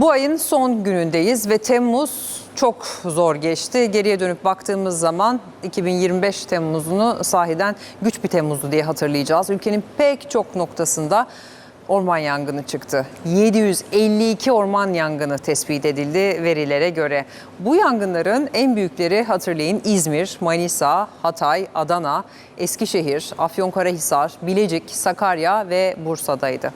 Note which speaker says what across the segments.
Speaker 1: Bu ayın son günündeyiz ve Temmuz çok zor geçti. Geriye dönüp baktığımız zaman 2025 Temmuz'unu sahiden güç bir Temmuz'du diye hatırlayacağız. Ülkenin pek çok noktasında orman yangını çıktı. 752 orman yangını tespit edildi verilere göre. Bu yangınların en büyükleri hatırlayın İzmir, Manisa, Hatay, Adana, Eskişehir, Afyonkarahisar, Bilecik, Sakarya ve Bursa'daydı.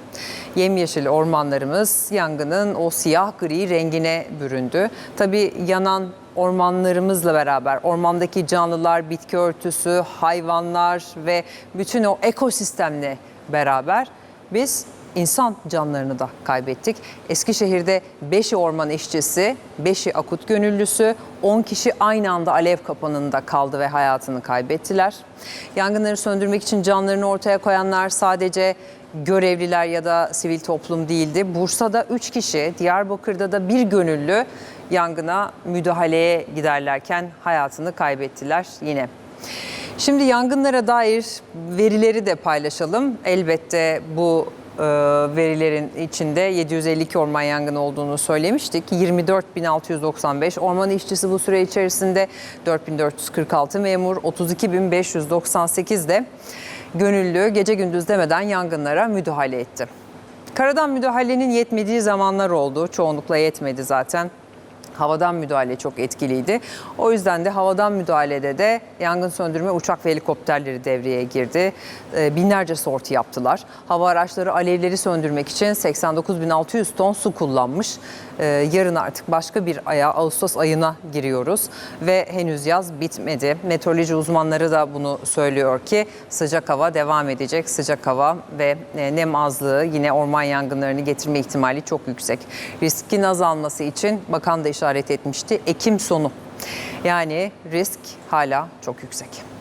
Speaker 1: Yemyeşil ormanlarımız yangının o siyah gri rengine büründü. Tabii yanan ormanlarımızla beraber ormandaki canlılar, bitki örtüsü, hayvanlar ve bütün o ekosistemle beraber biz insan canlarını da kaybettik. Eskişehir'de 5'i orman işçisi, 5'i akut gönüllüsü, 10 kişi aynı anda alev kapanında kaldı ve hayatını kaybettiler. Yangınları söndürmek için canlarını ortaya koyanlar sadece görevliler ya da sivil toplum değildi. Bursa'da 3 kişi, Diyarbakır'da da bir gönüllü yangına müdahaleye giderlerken hayatını kaybettiler yine. Şimdi yangınlara dair verileri de paylaşalım. Elbette bu verilerin içinde 752 orman yangını olduğunu söylemiştik. 24.695 orman işçisi bu süre içerisinde 4.446 memur, 32.598 de gönüllü gece gündüz demeden yangınlara müdahale etti. Karadan müdahalenin yetmediği zamanlar oldu. Çoğunlukla yetmedi zaten. Havadan müdahale çok etkiliydi. O yüzden de havadan müdahalede de yangın söndürme uçak ve helikopterleri devreye girdi. Ee, Binlerce sorti yaptılar. Hava araçları alevleri söndürmek için 89.600 ton su kullanmış. Ee, Yarın artık başka bir aya, Ağustos ayına giriyoruz ve henüz yaz bitmedi. Meteoroloji uzmanları da bunu söylüyor ki sıcak hava devam edecek. Sıcak hava ve e, nem azlığı yine orman yangınlarını getirme ihtimali çok yüksek. Riskin azalması için bakan da işaret etmişti. Ekim sonu. Yani risk hala çok yüksek.